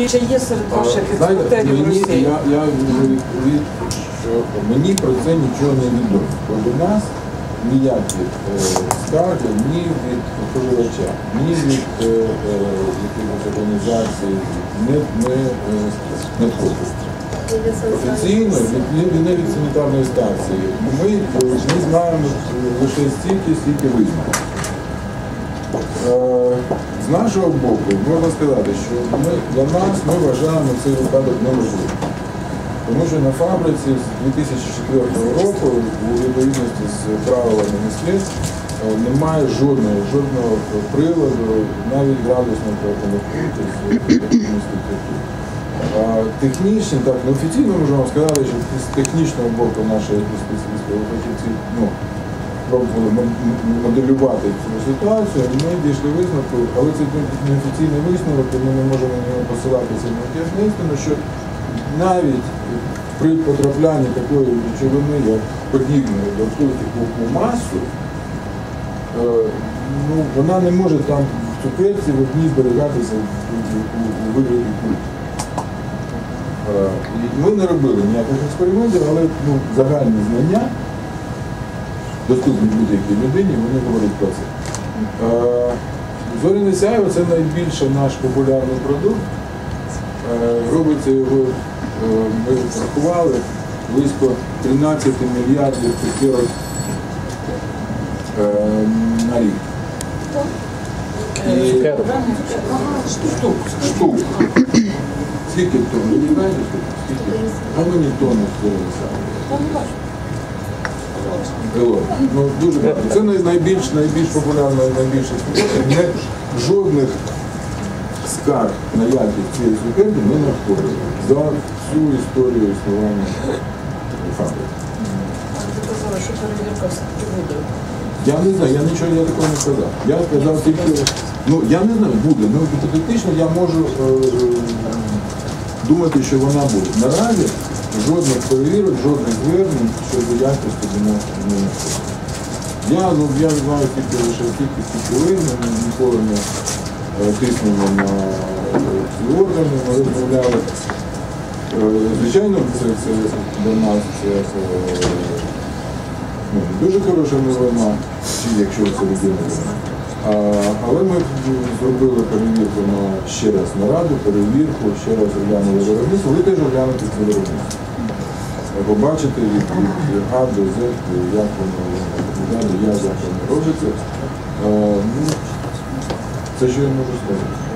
І є серед ваших експортерів мені, Росії? я, я відповів, що мені про це нічого не відомо. Бо до нас ніякі е, скарги ні від споживача, ні від е, е, якихось організацій не, не, е, не входить. Офіційно від, від, не від санітарної станції. Ми, ми знаємо лише стільки, скільки визнано. Е, З нашого боку можна сказати, що ми, для нас ми вважаємо цей випадок неможливим. Тому що на фабриці з 2004 року у відповідності з правилами НСК е, немає жодного, жодного приладу, навіть градусного пункту з. А Технічно, так, неофіційно можемо сказати, що з технічного боку наші фахівці ну, пробували моделювати цю ситуацію, ми дійшли висновку, але це неофіційний висновок, і ми не можемо на нього посилатися на керівництво, що навіть при потрапленні такої речовини, як подібної до таку масу, е, ну, вона не може там в цукерці в одній зберігатися у- вигляді кульки. Е, Ми не робили ніяких експериментів, але ну, загальні знання доступні будь-якій людині, вони говорять про це. Е, Зоряне сяйво це найбільше наш популярний продукт. Е, Робиться його, е, ми рахували, близько 13 мільярдів е, на рік. Штук, штук. Скільки тонн? Ви не знаєте, скільки? А мені тонни зоряне сяйво. Ело. Ну, дуже багато. Це найбільш, найбільш популярна і найбільша. Жодних скарг на якість цієї цукерки не надходили за всю історію існування фабрики. Я не знаю, я нічого я такого не сказав. Я сказав тільки, ну я не знаю, буде. Ну гіпотетично я можу е, думати, що вона буде. Наразі жодних перевірок, жодних звернень щодо якості не. Я, я знаю тільки лише ви, ми ніколи не е, тиснули на е, ці органи, ми розмовляли. Е, Звичайно, це, це для нас ну, дуже хороша новина, якщо це людина. Але ми зробили перевірку на ще раз нараду, перевірку, ще раз оглянули виробництво, ви теж оглянете це виробництво. Побачите від, від А до З, як воно виглядає, як воно робиться. Ну, це що я можу сказати.